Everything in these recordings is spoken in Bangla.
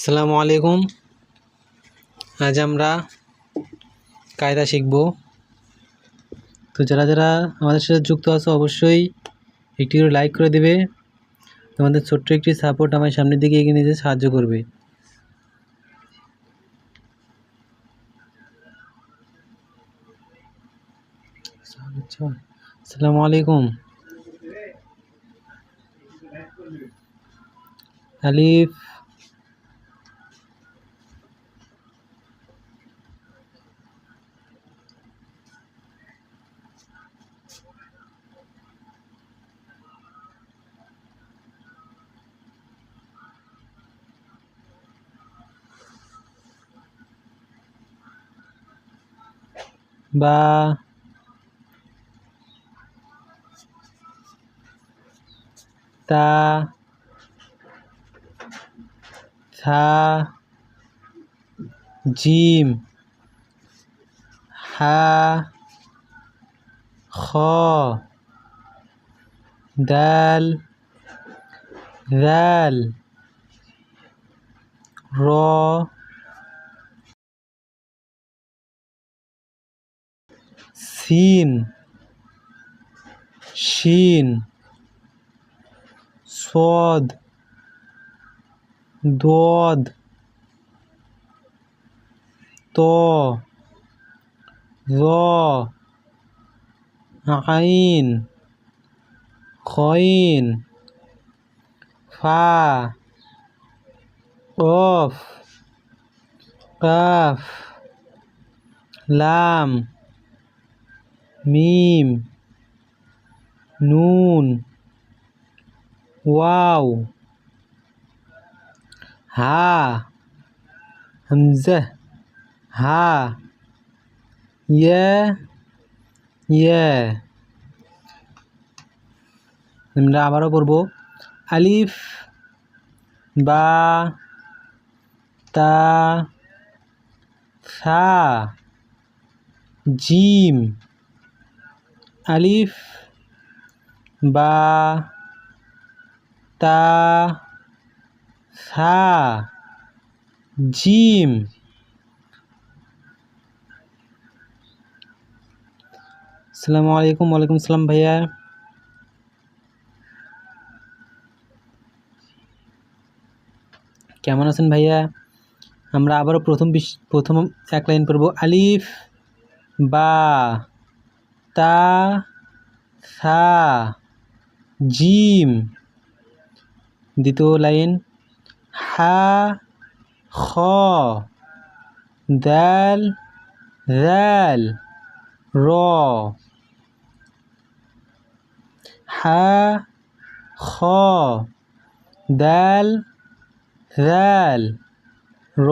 আসসালামু আলাইকুম। আজ আমরা কায়দা শিখব। তো যারা যারা আমাদের সাথে যুক্ত আছে, অবশ্যই একটি করে লাইক করে দেবে। তোমাদের ছোট্ট একটি সাপোর্ট আমার সামনের দিকে এগিয়ে নিতে সাহায্য করবে। আসসালামু আলাইকুম। আলিফ। বা তা থা জিম হা খ দাল দাল র সিন শিন সদ দদ ত জ আইন খইন ফা অফ কাফ লাম মিম, নুন, ওয়াও, হা, হামজা, হা, ইয়া ইয়া। আমরা আবারও পড়ব। আলিফ, বা, তা সা জিম। আলিফ, বা, তা, সা, জিম। আসসালামু আলাইকুম, ওয়ালাইকুম আসসালাম ভাইয়া। কেমন আছেন ভাইয়া? আমরা আবারও প্রথম প্রথম এক লাইন পড়ব। আলিফ, বা তা, সা, জিম। দ্বিতীয় লাইন, হা, খ। দাল দাল, র। হা, খ। দাল দাল, র।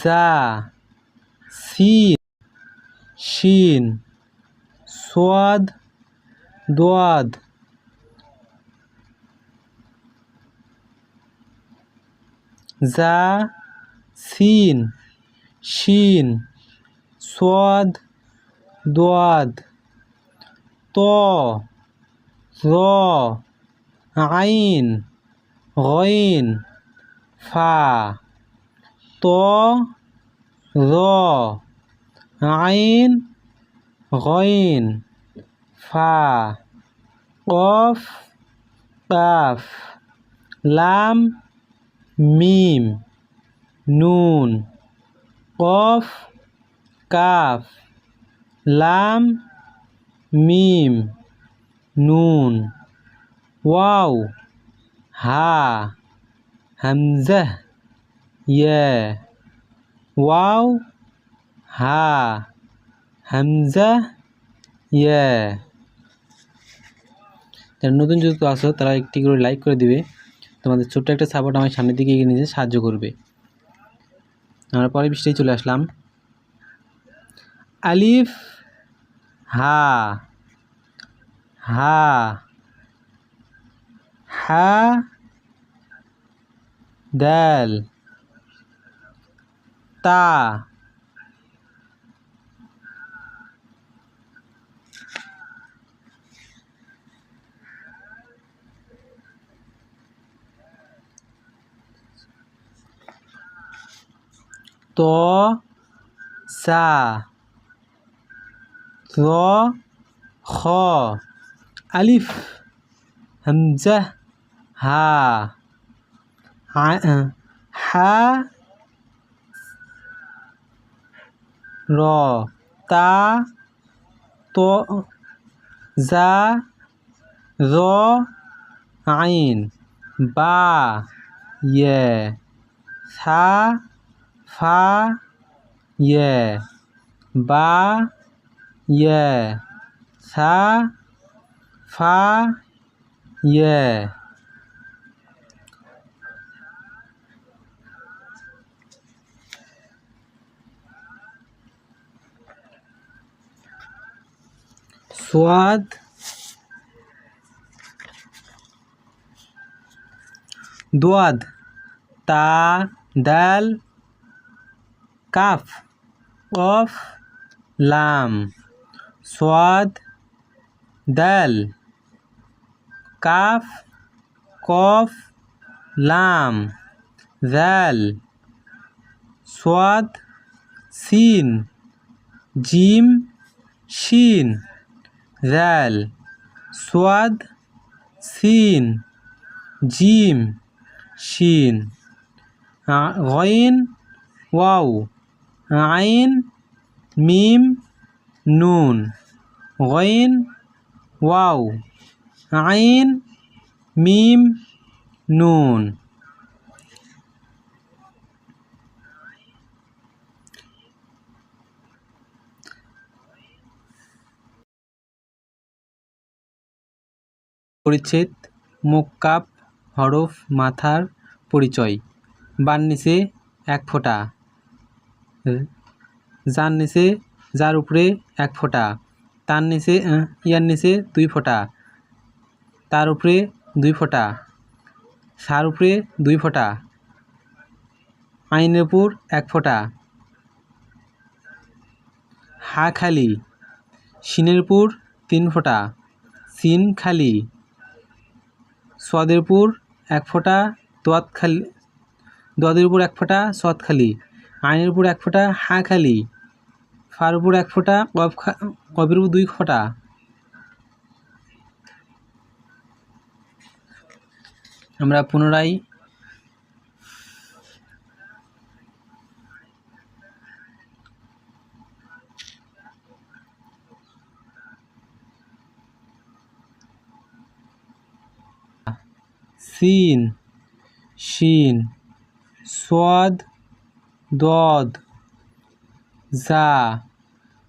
জা সিন শিন, সোয়াদ, দোয়াদ। যা সিন, শিন, সোয়াদ, দোয়াদ। ত, র, আইন, গইন। ফা, ত, র। আইন গইন ফা কফ কাফ লাম মিম নুন কফ কাফ লাম মিম নুন ওয়াও হা হামজা ইয়া ওয়াও হা হামজা ইয়া যারা নতুন যুক্ত আসো তারা একটি করে লাইক করে দিবে। তোমাদের ছোট্ট একটা সাপোর্ট আমার সামনের দিকে এগিয়ে নিতে সাহায্য করবে। আমরা পরের পৃষ্ঠেই চলে আসলাম। আলিফ, হা হা হা, দাল, তা। ত সা র খ। আলিফ। হামজা। হা। হা র। তা। ত জা। র। আইন। বা। ইয়ে সা। ফা ইয়ে বা ইয়ে সা ফা ইয়ে সোয়াদ দোয়াদ তা দাল কাফ, কফ, লাম, সোয়াদ, দাল, কাফ, কফ, লাম, দাল, সোয়াদ, সিন, জিম, শিন, দাল, সোয়াদ, সিন, জিম, শিন গইন, ওয়াও। আইন, মিম, নুন। গইন, ওয়াও। আইন, মিম, নুন। পরিচ্ছেদ, মোক্কাপ, হরফ, মাথার পরিচয়। বার্নিসে এক ফোঁটা। যার নিচে, যার উপরে এক ফোঁটা, তার নিচে ইয়ার নিচে দুই ফোঁটা, তার উপরে দুই ফোঁটা, সার উপরে দুই ফোঁটা, আইনের উপর এক ফোঁটা। হা খালি, সিনের উপর তিন ফোঁটা, সিন খালি, সদের উপর এক ফোঁটা, দোয়াত খালি দদের উপর এক ফোঁটা সদ খালি। আইনের উপর এক ফোঁটা, হা খালি। ফার উপর এক ফোঁটা, কফ কফের উপর দুই ফোঁটা। আমরা পুনরায় সিন শিন সোয়াদ দদ জা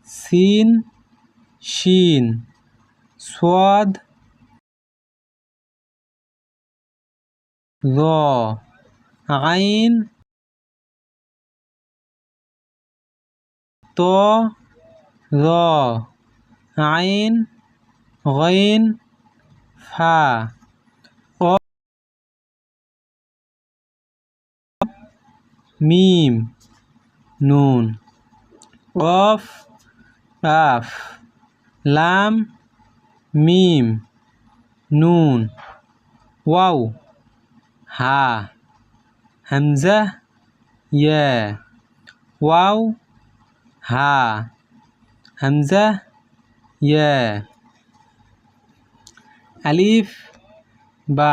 সিন শিন সোয়াদ র আইন ত র আইন গইন ফা। মিম, নুন, কফ, কাফ, লাম, মিম, নুন, ওয়াও, হা, হামজা, ইয়া, ওয়াও, হা, হামজা, ইয়া, আলিফ, বা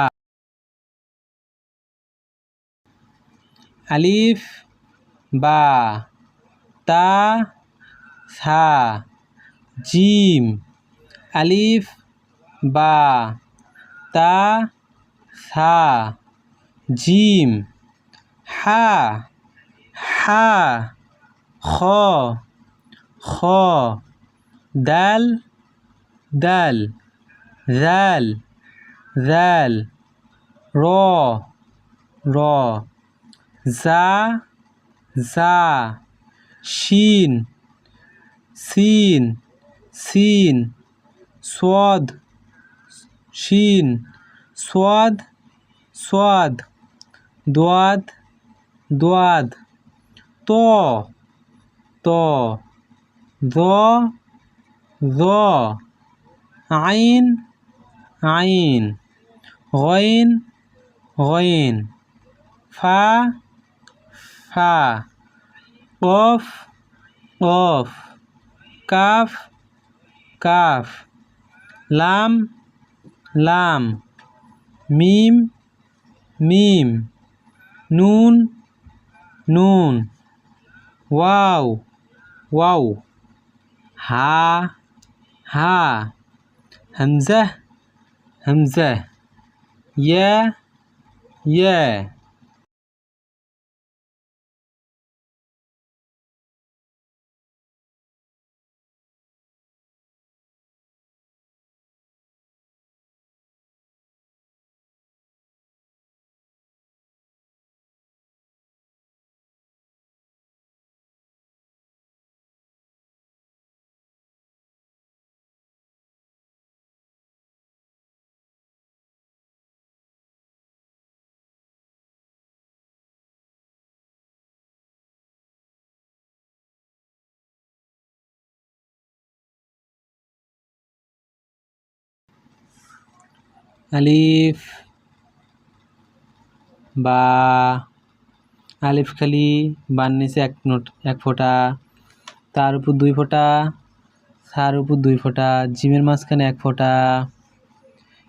আলিফ, বা, তা, সা, জিম। আলিফ, বা, তা, সা, জিম। হা হা, খ খ, দাল দাল, জাল জাল, র র। জা জা শিন, সিন সিন সদ শিন সদ সদ দোয়াদ দোয়াদ, ত ত দ, আইন আইন, গইন গইন, ফা ফা কফ কফ কাফ কাফ লাম লাম মিম মিম নুন নুন ওয়াও ওয়াও হা হা হামজা হামজা ইয়া ইয়া আলিফ, বা আলিফ খালি বান নিচে এক নোট, এক ফোঁটা, তার উপর দুই ফোঁটা, সার উপর দুই ফোঁটা, জিমের মাঝখানে এক ফোঁটা,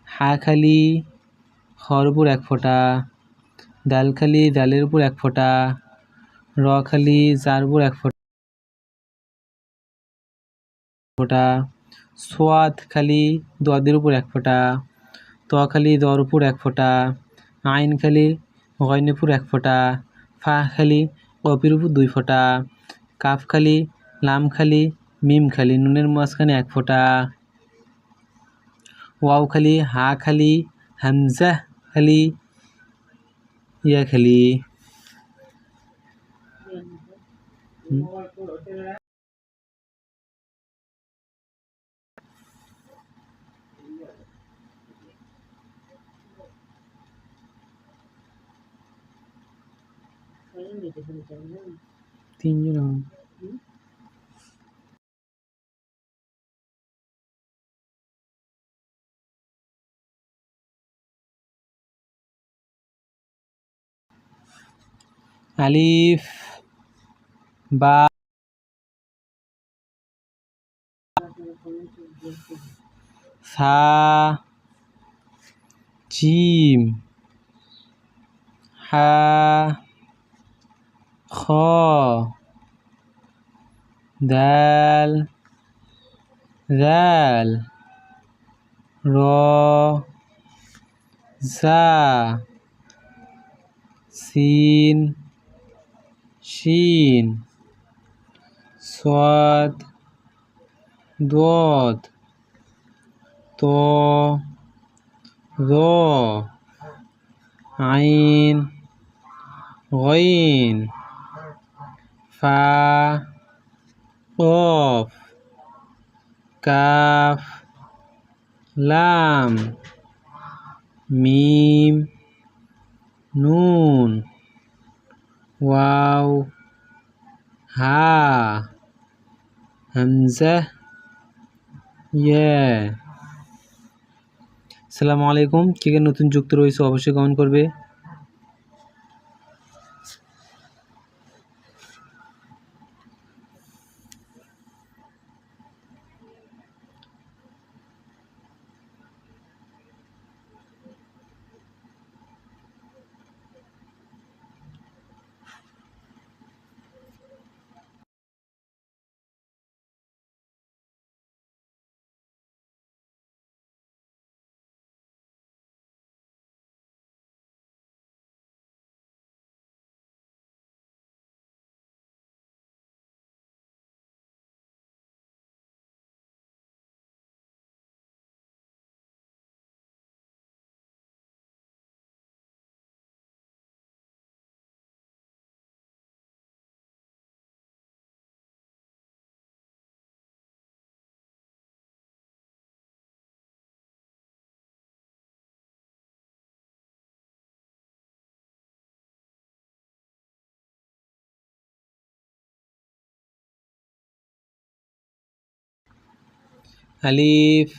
হা খালি হর উপর এক ফোঁটা, ডাল খালি ডালের উপর এক ফোঁটা, র খালি যার উপর এক ফোঁটা ফোঁটা, সোয়াদ খালি দোয়াদের উপর এক ফোঁটা। ত খালি দর এক ফোঁটা আইন খালি গয়নের উপর এক ফোঁটা ফা খালি কপির উপর দুই ফোঁটা কাফ খালি লাম মিম খালি নুনের মাঝখানে এক ফোঁটা ওয়াও খালি হা খালি হামজা খালি ইয়া খালি কয়জন দিতে শুনতে না তিনজন আলিফ বা সা জিম হা খ। দ্যাল র্যাল র। জা। সিন। শিন। সদ দদ ত। র। আইন। গইন। কফ কাফ লাম মিম নুন ওয়াও হা হামজা ইয়ে সালামু আলাইকুম কে কে নতুন যুক্ত রয়েছে, অবশ্যই কমেন্ট করবে। আলিফ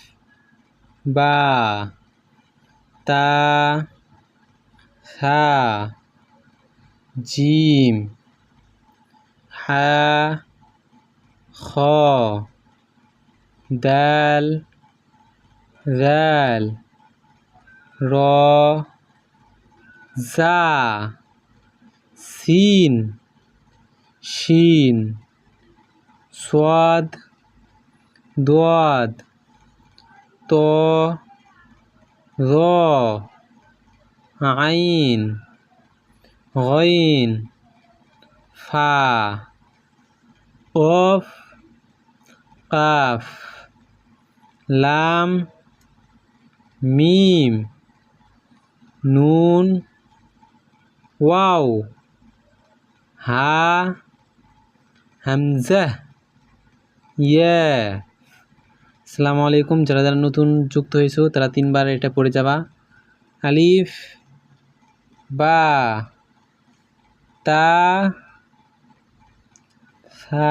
বা তা সা জিম হা খ দাল জাল র জা সিন শিন সোয়াদ দোয়াদ, ত, র, আইন, গইন, ফা, অফ, কাফ, লাম, মিম, নুন, ওয়াও, হা, হামজা, ইয়া। আসসালামু আলাইকুম। যারা যারা নতুন যুক্ত হয়েছো, তারা তিনবার এটা পড়ে যাবা। আলিফ, বা, তা সা